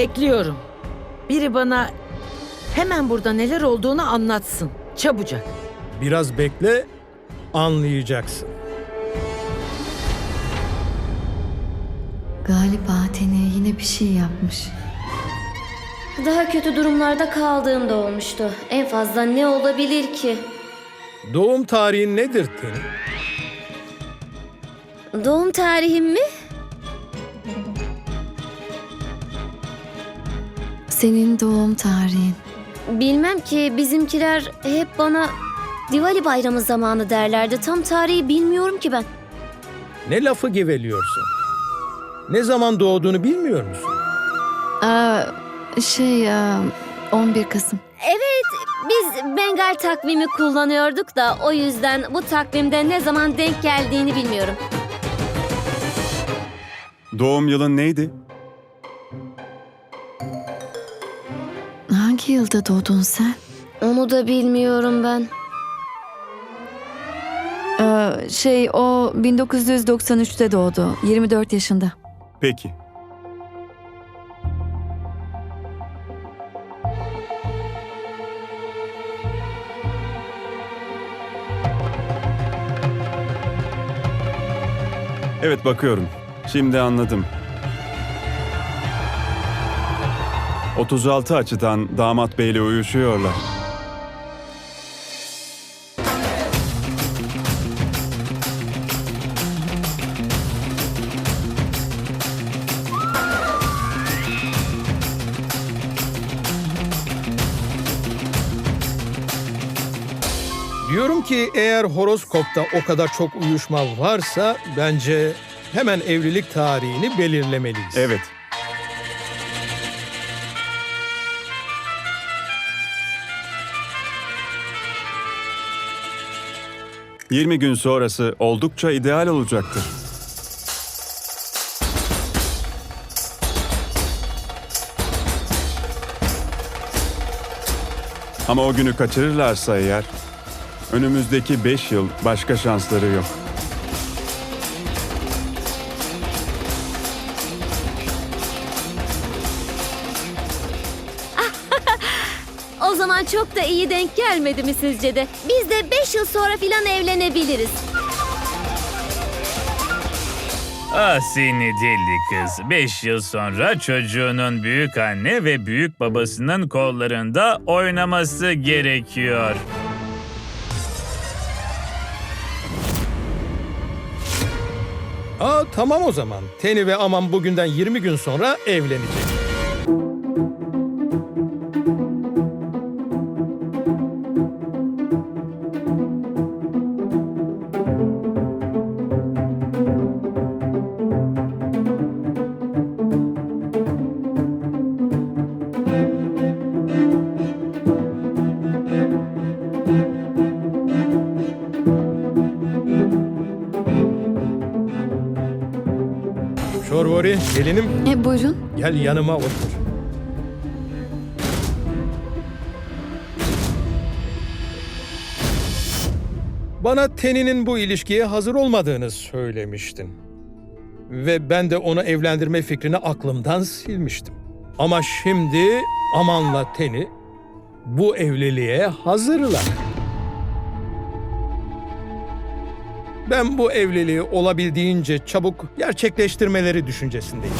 Bekliyorum. Biri bana hemen burada neler olduğunu anlatsın. Çabucak. Biraz bekle, anlayacaksın. Galiba Tene yine bir şey yapmış. Daha kötü durumlarda kaldığım da olmuştu. En fazla ne olabilir ki? Doğum tarihin nedir Teni? Doğum tarihim mi? Senin doğum tarihin. Bilmem ki bizimkiler hep bana Diwali bayramı zamanı derlerdi. Tam tarihi bilmiyorum ki ben. Ne lafı geveliyorsun? Ne zaman doğduğunu bilmiyor musun? Aa, şey, aa, 11 Kasım. Evet, biz Bengal takvimi kullanıyorduk da o yüzden bu takvimde ne zaman denk geldiğini bilmiyorum. Doğum yılın neydi? Hangi yılda doğdun sen? Onu da bilmiyorum ben. Aa, şey, o 1993'te doğdu. 24 yaşında. Peki. Evet bakıyorum. Şimdi anladım. 36 açıdan damat beyle uyuşuyorlar. Diyorum ki eğer horoskopta o kadar çok uyuşma varsa bence hemen evlilik tarihini belirlemeliyiz. Evet. ...20 gün sonrası oldukça ideal olacaktır. Ama o günü kaçırırlarsa eğer... ...önümüzdeki 5 yıl başka şansları yok. Da iyi denk gelmedi mi sizce de? Biz de 5 yıl sonra filan evlenebiliriz. Ah seni deli kız. Beş yıl sonra çocuğunun büyük anne ve büyük babasının kollarında oynaması gerekiyor. Aa tamam o zaman. Teni ve Aman bugünden 20 gün sonra evlenecek. Şorvori, gelinim E, buyurun. gel yanıma otur. Bana Teni'nin bu ilişkiye hazır olmadığını söylemiştin. Ve ben de onu evlendirme fikrini aklımdan silmiştim. Ama şimdi Aman'la Teni bu evliliğe hazırlar. Ben bu evliliği olabildiğince çabuk gerçekleştirmeleri düşüncesindeyim.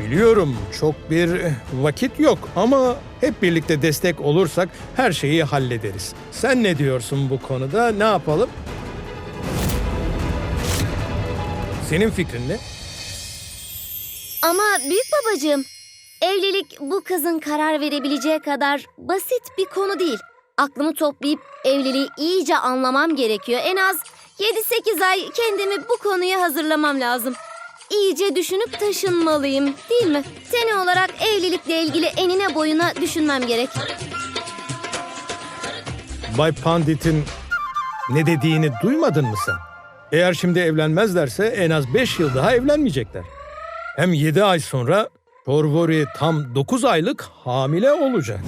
Biliyorum çok bir vakit yok ama hep birlikte destek olursak her şeyi hallederiz. Sen ne diyorsun bu konuda? Ne yapalım? Senin fikrin ne? Ama büyük babacığım, evlilik bu kızın karar verebileceği kadar basit bir konu değil. Aklımı toplayıp evliliği iyice anlamam gerekiyor. En az 7-8 ay kendimi bu konuya hazırlamam lazım. İyice düşünüp taşınmalıyım, değil mi? Teni olarak evlilikle ilgili enine boyuna düşünmem gerek. Bay Pandit'in ne dediğini duymadın mı sen? Eğer şimdi evlenmezlerse en az 5 yıl daha evlenmeyecekler. Hem 7 ay sonra Torvori tam 9 aylık hamile olacak.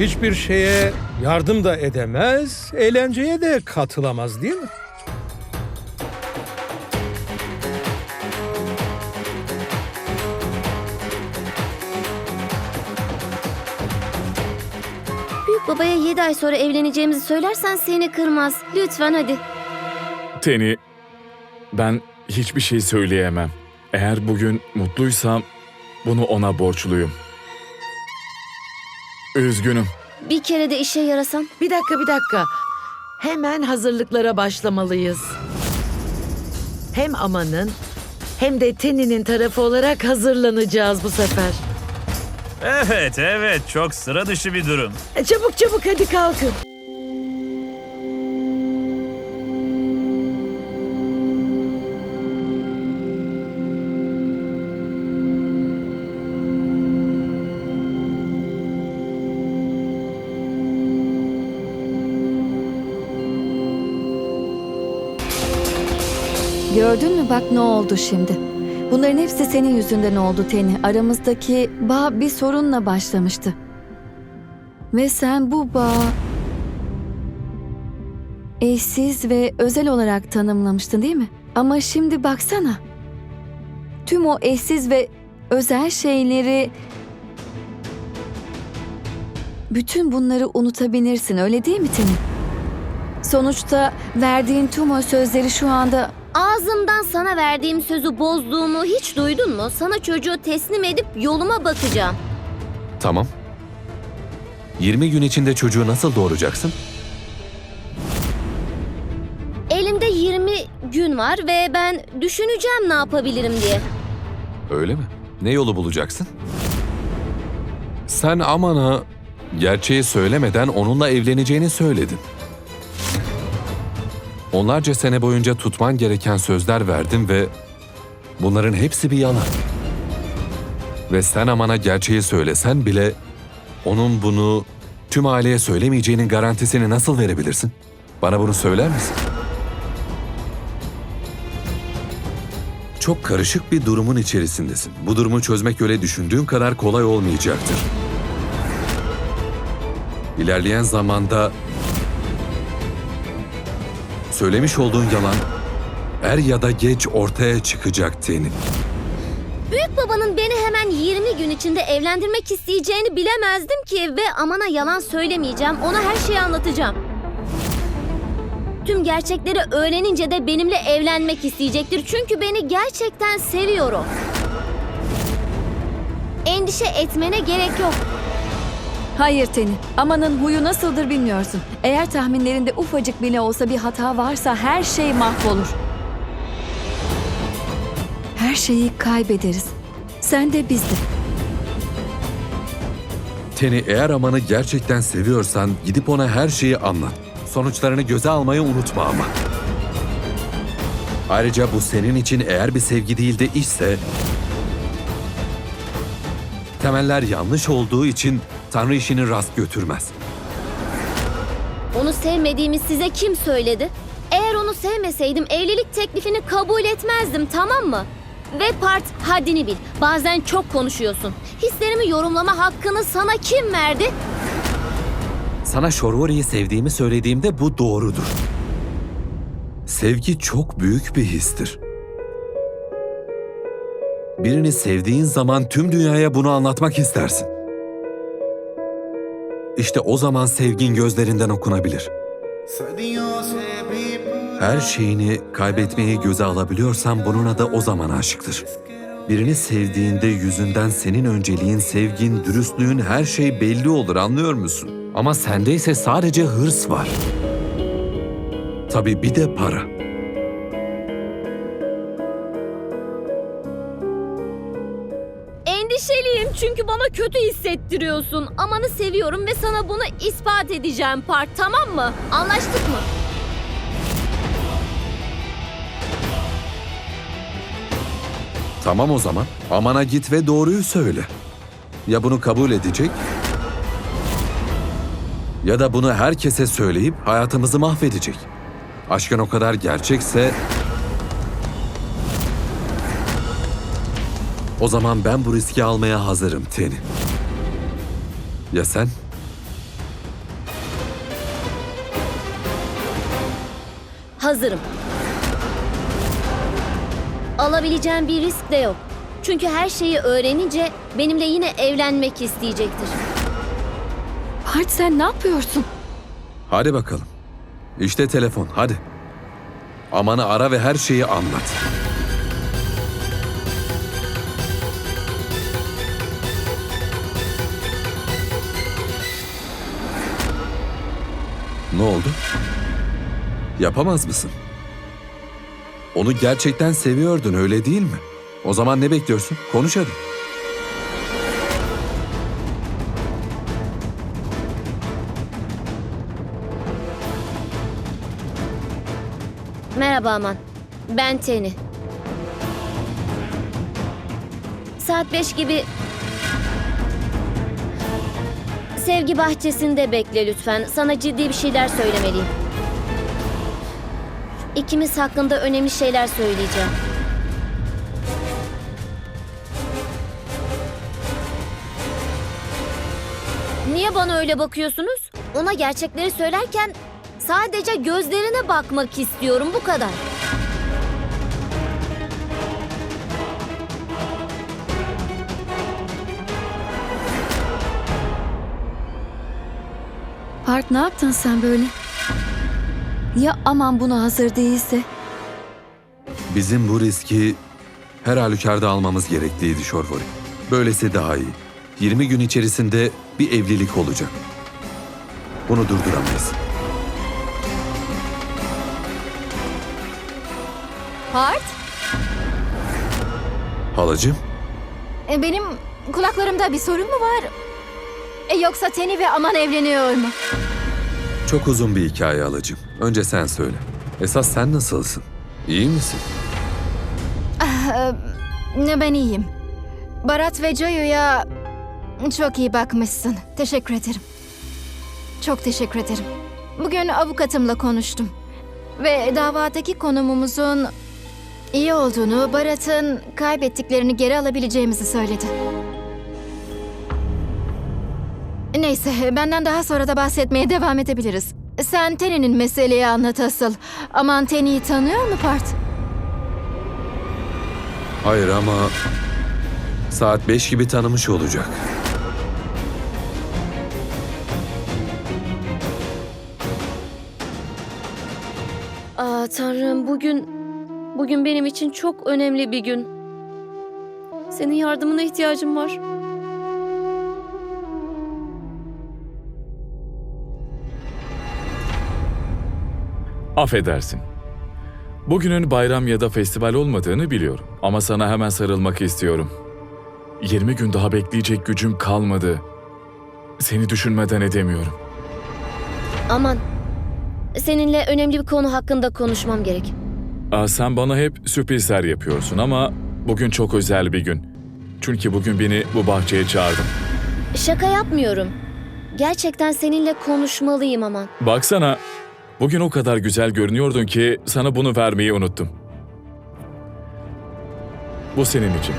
Hiçbir şeye yardım da edemez, eğlenceye de katılamaz değil mi? Büyük babaya yedi ay sonra evleneceğimizi söylersen seni kırmaz. Lütfen hadi. Teni, ben hiçbir şey söyleyemem. Eğer bugün mutluysam bunu ona borçluyum. Üzgünüm. Bir kere de işe yarasan. Bir dakika bir dakika. Hemen hazırlıklara başlamalıyız. Hem Aman'ın hem de Teni'nin tarafı olarak hazırlanacağız bu sefer. Evet evet çok sıra dışı bir durum. E, Çabuk çabuk hadi kalkın. Gördün mü bak ne oldu şimdi. Bunların hepsi senin yüzünden oldu Teni. Aramızdaki bağ bir sorunla başlamıştı. Ve sen bu bağı eşsiz ve özel olarak tanımlamıştın değil mi? Ama şimdi baksana. Tüm o eşsiz ve özel şeyleri bütün bunları unutabilirsin öyle değil mi Teni? Sonuçta verdiğin tüm o sözleri şu anda Ağzımdan sana verdiğim sözü bozduğumu hiç duydun mu? Sana çocuğu teslim edip yoluma bakacağım. Tamam. 20 gün içinde çocuğu nasıl doğuracaksın? Elimde 20 gün var ve ben düşüneceğim ne yapabilirim diye. Öyle mi? Ne yolu bulacaksın? Sen Aman'a gerçeği söylemeden onunla evleneceğini söyledin. Onlarca sene boyunca tutman gereken sözler verdin ve bunların hepsi bir yalan. Ve sen Aman'a gerçeği söylesen bile onun bunu tüm aileye söylemeyeceğinin garantisini nasıl verebilirsin? Bana bunu söyler misin? Çok karışık bir durumun içerisindesin. Bu durumu çözmek öyle düşündüğün kadar kolay olmayacaktır. İlerleyen zamanda söylemiş olduğun yalan er ya da geç ortaya çıkacak Teni. Büyük babanın beni hemen 20 gün içinde evlendirmek isteyeceğini bilemezdim ki ve Aman'a yalan söylemeyeceğim. Ona her şeyi anlatacağım. Tüm gerçekleri öğrenince de benimle evlenmek isteyecektir. Çünkü beni gerçekten seviyor. Endişe etmene gerek yok. Hayır Teni. Amanın huyu nasıldır bilmiyorsun. Eğer tahminlerinde ufacık bile olsa bir hata varsa her şey mahvolur. Her şeyi kaybederiz. Sen de biz de. Teni eğer Aman'ı gerçekten seviyorsan gidip ona her şeyi anlat. Sonuçlarını göze almayı unutma ama. Ayrıca bu senin için eğer bir sevgi değil de işse... Temeller yanlış olduğu için Tanrı işini rast götürmez. Onu sevmediğimi size kim söyledi? Eğer onu sevmeseydim evlilik teklifini kabul etmezdim tamam mı? Ve Part haddini bil. Bazen çok konuşuyorsun. Hislerimi yorumlama hakkını sana kim verdi? Sana Şorvori'yi sevdiğimi söylediğimde bu doğrudur. Sevgi çok büyük bir histir. Birini sevdiğin zaman tüm dünyaya bunu anlatmak istersin. İşte o zaman sevgin gözlerinden okunabilir. Her şeyini kaybetmeyi göze alabiliyorsan bunun adı o zaman aşıktır. Birini sevdiğinde yüzünden senin önceliğin, sevgin, dürüstlüğün her şey belli olur anlıyor musun? Ama sende ise sadece hırs var. Tabii bir de para. Çünkü bana kötü hissettiriyorsun. Amanı seviyorum ve sana bunu ispat edeceğim Part tamam mı? Anlaştık mı? Tamam o zaman. Amana git ve doğruyu söyle. Ya bunu kabul edecek ya da bunu herkese söyleyip hayatımızı mahvedecek. Aşkın o kadar gerçekse o zaman ben bu riski almaya hazırım Teni. Ya sen? Hazırım. Alabileceğim bir risk de yok. Çünkü her şeyi öğrenince benimle yine evlenmek isteyecektir. Part sen ne yapıyorsun? Hadi bakalım. İşte telefon, hadi. Aman'ı ara ve her şeyi anlat. Oldu? Yapamaz mısın? Onu gerçekten seviyordun öyle değil mi? O zaman ne bekliyorsun? Konuş hadi. Merhaba Aman. Ben Teni. Saat beş gibi... Sevgi bahçesinde bekle lütfen. Sana ciddi bir şeyler söylemeliyim. İkimiz hakkında önemli şeyler söyleyeceğim. Niye bana öyle bakıyorsunuz? Ona gerçekleri söylerken sadece gözlerine bakmak istiyorum bu kadar. Part ne yaptın sen böyle? Ya aman buna hazır değilse? Bizim bu riski her halükarda almamız gerekliydi Şorvori. Böylesi daha iyi. 20 gün içerisinde bir evlilik olacak. Bunu durduramayız. Part? Halacığım, E, benim kulaklarımda bir sorun mu var? E, yoksa Teni ve Aman evleniyor mu? Çok uzun bir hikaye halacığım. Önce sen söyle. Esas sen nasılsın? İyi misin? Ne ben iyiyim. Barat ve Joyo'ya çok iyi bakmışsın. Teşekkür ederim. Çok teşekkür ederim. Bugün avukatımla konuştum. Ve davadaki konumumuzun iyi olduğunu, Barat'ın kaybettiklerini geri alabileceğimizi söyledi. Neyse, benden daha sonra da bahsetmeye devam edebiliriz. Sen Teni'nin meseleyi anlat asıl. Aman Teni'yi tanıyor mu Part? Hayır ama saat 5 gibi tanımış olacak. Aa Tanrım bugün bugün benim için çok önemli bir gün. Senin yardımına ihtiyacım var. Affedersin. Bugünün bayram ya da festival olmadığını biliyorum. Ama sana hemen sarılmak istiyorum. 20 gün daha bekleyecek gücüm kalmadı. Seni düşünmeden edemiyorum. Aman. Seninle önemli bir konu hakkında konuşmam gerek. Aa, sen bana hep sürprizler yapıyorsun ama bugün çok özel bir gün. Çünkü bugün beni bu bahçeye çağırdın. Şaka yapmıyorum. Gerçekten seninle konuşmalıyım aman. Baksana, bugün o kadar güzel görünüyordun ki sana bunu vermeyi unuttum. Bu senin için.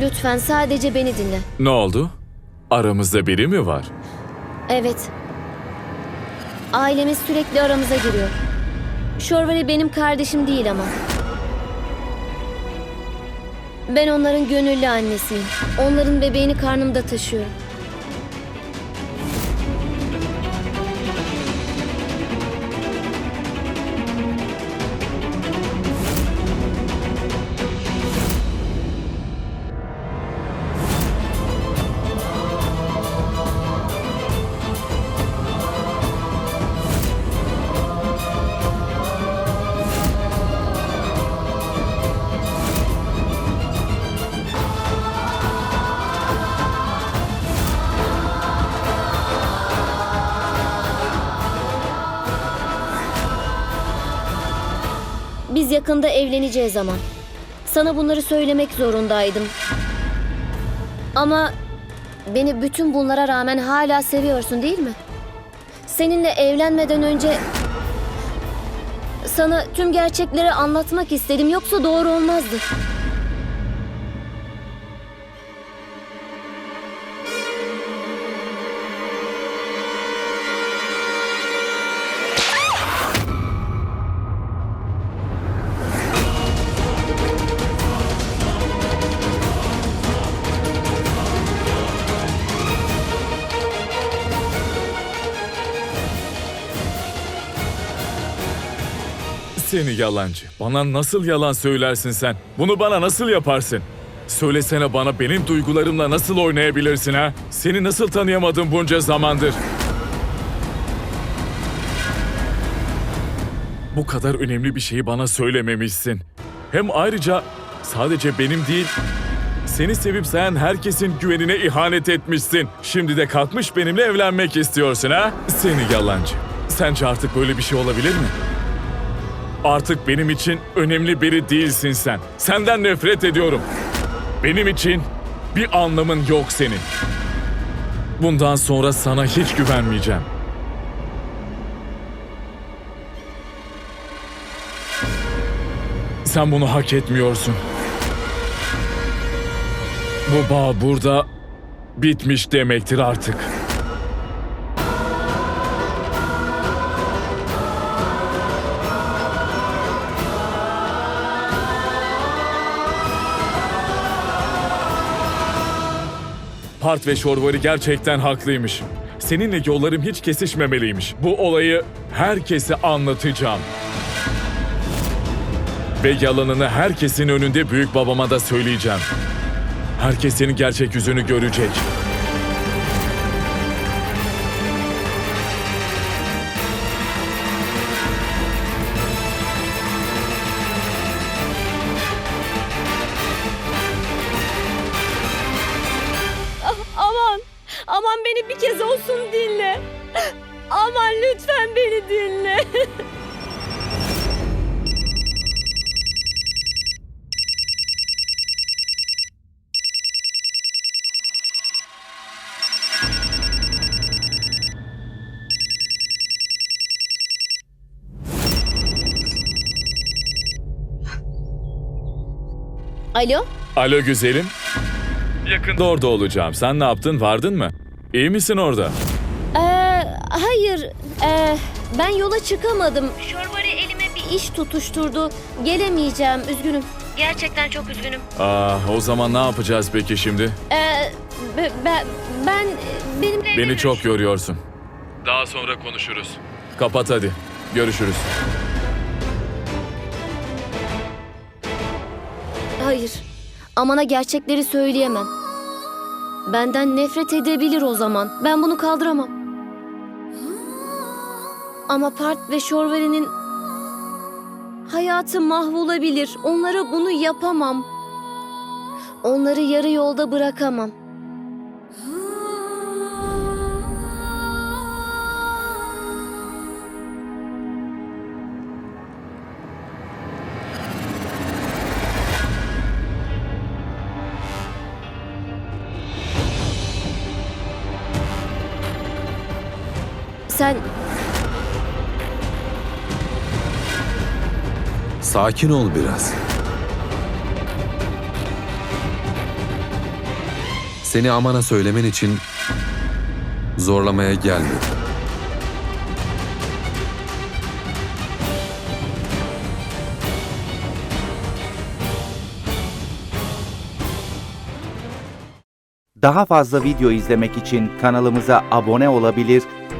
Lütfen sadece beni dinle. Ne oldu? Aramızda biri mi var? Evet. Ailemiz sürekli aramıza giriyor. Şorvali benim kardeşim değil ama. Ben onların gönüllü annesiyim. Onların bebeğini karnımda taşıyorum. Yakında evleneceğiz ama. Sana bunları söylemek zorundaydım. Ama beni bütün bunlara rağmen hala seviyorsun değil mi? Seninle evlenmeden önce sana tüm gerçekleri anlatmak istedim yoksa doğru olmazdı. Seni yalancı. Bana nasıl yalan söylersin sen? Bunu bana nasıl yaparsın? Söylesene bana benim duygularımla nasıl oynayabilirsin ha? Seni nasıl tanıyamadım bunca zamandır? Bu kadar önemli bir şeyi bana söylememişsin. Hem ayrıca sadece benim değil, seni sevip sayan herkesin güvenine ihanet etmişsin. Şimdi de kalkmış benimle evlenmek istiyorsun ha? Seni yalancı. Sence artık böyle bir şey olabilir mi? Artık benim için önemli biri değilsin sen. Senden nefret ediyorum. Benim için bir anlamın yok senin. Bundan sonra sana hiç güvenmeyeceğim. Sen bunu hak etmiyorsun. Bu bağ burada bitmiş demektir artık. Part ve Şorvari gerçekten haklıymış. Seninle yollarım hiç kesişmemeliymiş. Bu olayı herkese anlatacağım. Ve yalanını herkesin önünde büyük babama da söyleyeceğim. Herkes senin gerçek yüzünü görecek. Olsun dinle. Aman lütfen beni dinle. Alo? Alo güzelim. Yakında orada olacağım. Sen ne yaptın? Vardın mı? İyi misin orada? Ee, hayır. Ee, ben yola çıkamadım. Şorvari elime bir iş tutuşturdu. Gelemeyeceğim. Üzgünüm. Gerçekten çok üzgünüm. Ah, o zaman ne yapacağız peki şimdi? Ee, be- ben, ben benimle Beni çok yoruyorsun. Daha sonra konuşuruz. Kapat hadi. Görüşürüz. Hayır. Aman'a gerçekleri söyleyemem. Benden nefret edebilir o zaman. Ben bunu kaldıramam. Ama Part ve Şorveri'nin hayatı mahvolabilir. Onlara bunu yapamam. Onları yarı yolda bırakamam. Sen Sakin ol biraz. Seni Aman'a söylemen için zorlamaya gelmedim. Daha fazla video izlemek için kanalımıza abone olabilir,